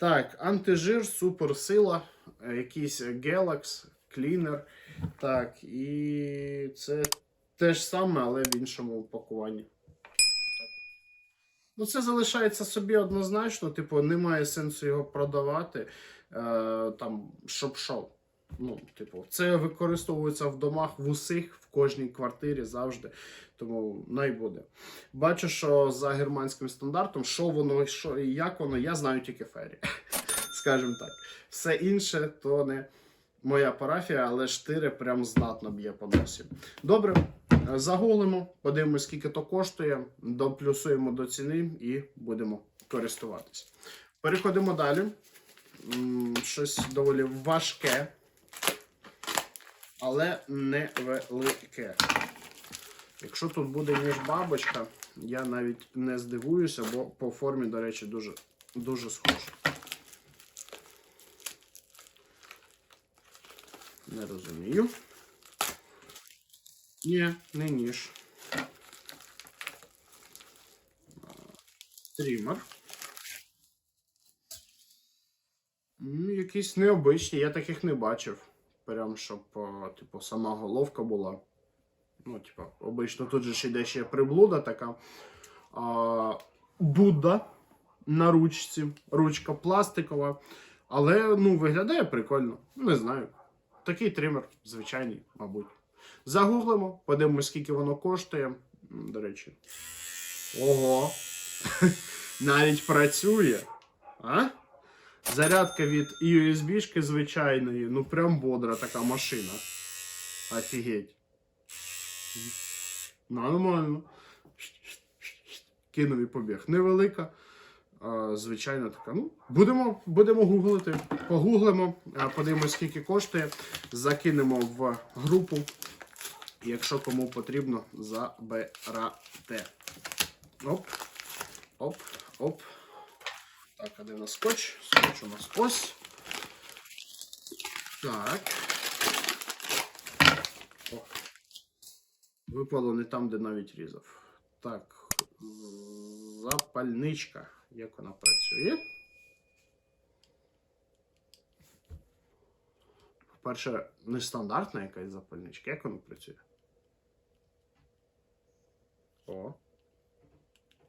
Так, антижир, суперсила, е, якийсь Galax, клінер. Так, і це те ж саме, але в іншому упакуванні. Ну, це залишається собі однозначно, типу, немає сенсу його продавати, е, там, що. Ну, типу, це використовується в домах в усіх, в кожній квартирі завжди. Тому най буде. Бачу, що за германським стандартом, що воно, що і як воно, я знаю тільки фері. Скажімо так. Все інше то не моя парафія, але штири прям знатно б'є по носі. Добре, загуглимо, подивимось, скільки то коштує, доплюсуємо до ціни і будемо користуватись. Переходимо далі. Щось доволі важке, але невелике. Якщо тут буде ніж бабочка, я навіть не здивуюся, бо по формі, до речі, дуже, дуже схоже. Не розумію. Ні, не ніж. Трімер. М, Якісь необичні, я таких не бачив. Прям щоб, типу, сама головка була. Ну, типа, обично тут же ж йде ще приблуда така. А, Будда на ручці. Ручка пластикова. Але ну, виглядає прикольно. Не знаю. Такий тример, звичайний, мабуть. Загуглимо, подивимось, скільки воно коштує. До речі. Ого! Навіть працює. А? Зарядка від USB-шки звичайної. Ну прям бодра така машина. Офігеть. Нормально. Кинув і побіг. Невелика. Звичайно, така. Ну, будемо, будемо гуглити. Погуглимо, подивимось, скільки коштує. Закинемо в групу. Якщо кому потрібно, забирате. Оп. Оп, оп. Так, а де у нас скотч? Скотч у нас ось. Так. О. Випало не там, де навіть різав. Так. Запальничка. Як вона працює? По-перше, нестандартна якась запальничка. Як вона працює? О.